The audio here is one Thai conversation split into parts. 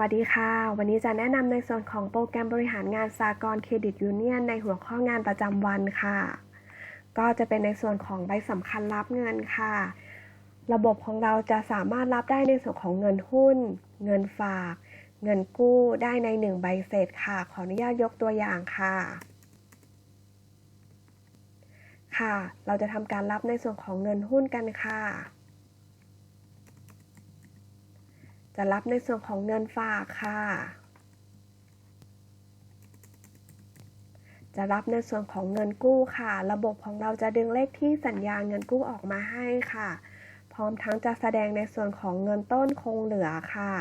วัสดีค่ะ วันนี้จะแนะนำในส่วนของโปรแกรมบริหารงานสากลเครดิตยูเนียนในหัวข้องานประจำวันค่ะ ก็จะเป็นในส่วนของใบสำคัญรับเงินค่ะ ระบบของเราจะสามารถรับได้ในส่วนของเงินหุ้น เงินฝาก เงินกู้ได้ในหนึ่งใบเสร็จค่ะ ขออนุญาตยกตัวอย่างค่ะ ค่ะ เราจะทำการรับในส่วนของเงินหุ้นกันค่ะ จะรับในส่วนของเงินฝากค่ะ จะรับในส่วนของเงินกู้ค่ะ ระบบของเราจะดึงเลขที่สัญญาเงินกู้ออกมาให้ค่ะ พร้อมทั้งจะแสดงในส่วนของเงินต้นคงเหลือค่ะ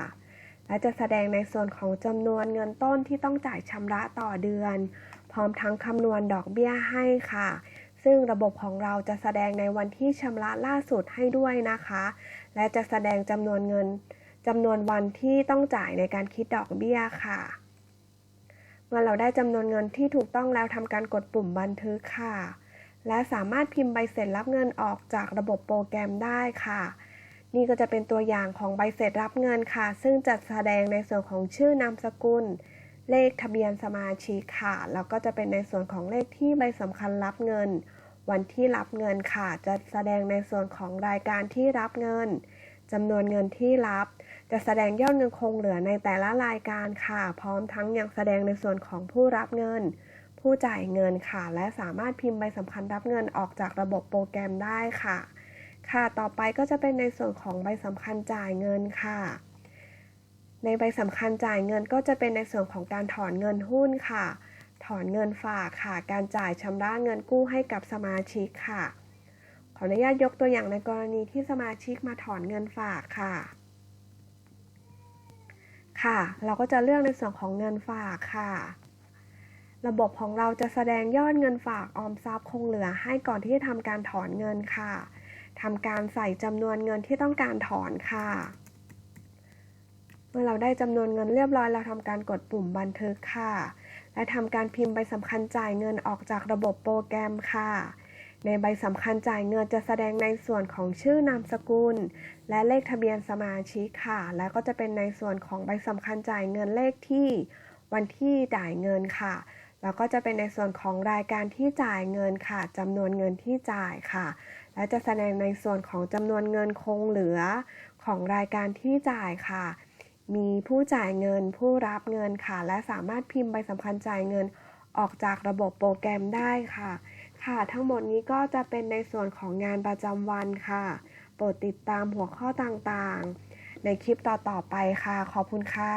และจะแสดงในส่วนของจำนวนเงินต้นที่ต้องจ่ายชำระต่อเดือน พร้อมทั้งคำนวณดอกเบี้ยให้ค่ะซึ่งระบบของเราจะแสดงในวันที่ชำระล่าสุดให้ด้วยนะคะ และจะแสดงจำนวนเงิน จำนวนวันที่ต้องจ่ายในการคิดดอกเบี้ยค่ะ เมื่อเราได้จำนวนเงินที่ถูกต้องแล้วทำการกดปุ่มบันทึกค่ะ และสามารถพิมพ์ใบเสร็จรับเงินออกจากระบบโปรแกรมได้ค่ะ นี่ก็จะเป็นตัวอย่างของใบเสร็จรับเงินค่ะ ซึ่งจะแสดงในส่วนของชื่อนามสกุล เลขทะเบียนสมาชิกค่ะ แล้วก็จะเป็นในส่วนของเลขที่ใบสำคัญรับเงิน วันที่รับเงินค่ะ จะแสดงในส่วนของรายการที่รับเงินจำนวนเงินที่รับ จะแสดงยอดเงินคงเหลือในแต่ละรายการค่ะ พร้อมทั้งยังแสดงในส่วนของผู้รับเงิน ผู้จ่ายเงินค่ะ และสามารถพิมพ์ใบสำคัญรับเงินออกจากระบบโปรแกรมได้ค่ะ ค่ะ ต่อไปก็จะเป็นในส่วนของใบสำคัญจ่ายเงินค่ะ ในใบสำคัญจ่ายเงินก็จะเป็นในส่วนของการถอนเงินหุ้นค่ะ ถอนเงินฝากค่ะ การจ่ายชำระเงินกู้ให้กับสมาชิกค่ะ ขออนุญาตยกตัวอย่างในกรณีที่สมาชิกมาถอนเงินฝากค่ะ ค่ะ เราก็จะเลือกในส่วนของเงินฝากค่ะ ระบบของเราจะแสดงยอดเงินฝากออมทรัพย์คงเหลือให้ก่อนที่จะทำการถอนเงินค่ะทำการใส่จำนวนเงินที่ต้องการถอนค่ะ เมื่อเราได้จำนวนเงินเรียบร้อยเราทำการกดปุ่มบันทึกค่ะ และทำการพิมพ์ใบสำคัญจ่ายเงินออกจากระบบโปรแกรมค่ะ ในใบสำคัญจ่ายเงินจะแสดงในส่วนของชื่อนามสกุล และเลขทะเบียนสมาชิกค่ะ แล้วก็จะเป็นในส่วนของใบสำคัญจ่ายเงินเลขที่วันที่จ่ายเงินค่ะ แล้วก็จะเป็นในส่วนของรายการที่จ่ายเงินค่ะจำนวนเงินที่จ่ายค่ะ และจะแสดงในส่วนของจำนวนเงินคงเหลือของรายการที่จ่ายค่ะ มีผู้จ่ายเงินผู้รับเงินค่ะ และสามารถพิมพ์ใบสำคัญจ่ายเงินออกจากระบบโปรแกรมได้ค่ะ ค่ะ ทั้งหมดนี้ก็จะเป็นในส่วนของงานประจำวันค่ะ โปรดติดตามหัวข้อต่างๆ ในคลิปต่อๆไปค่ะ ขอบคุณค่ะ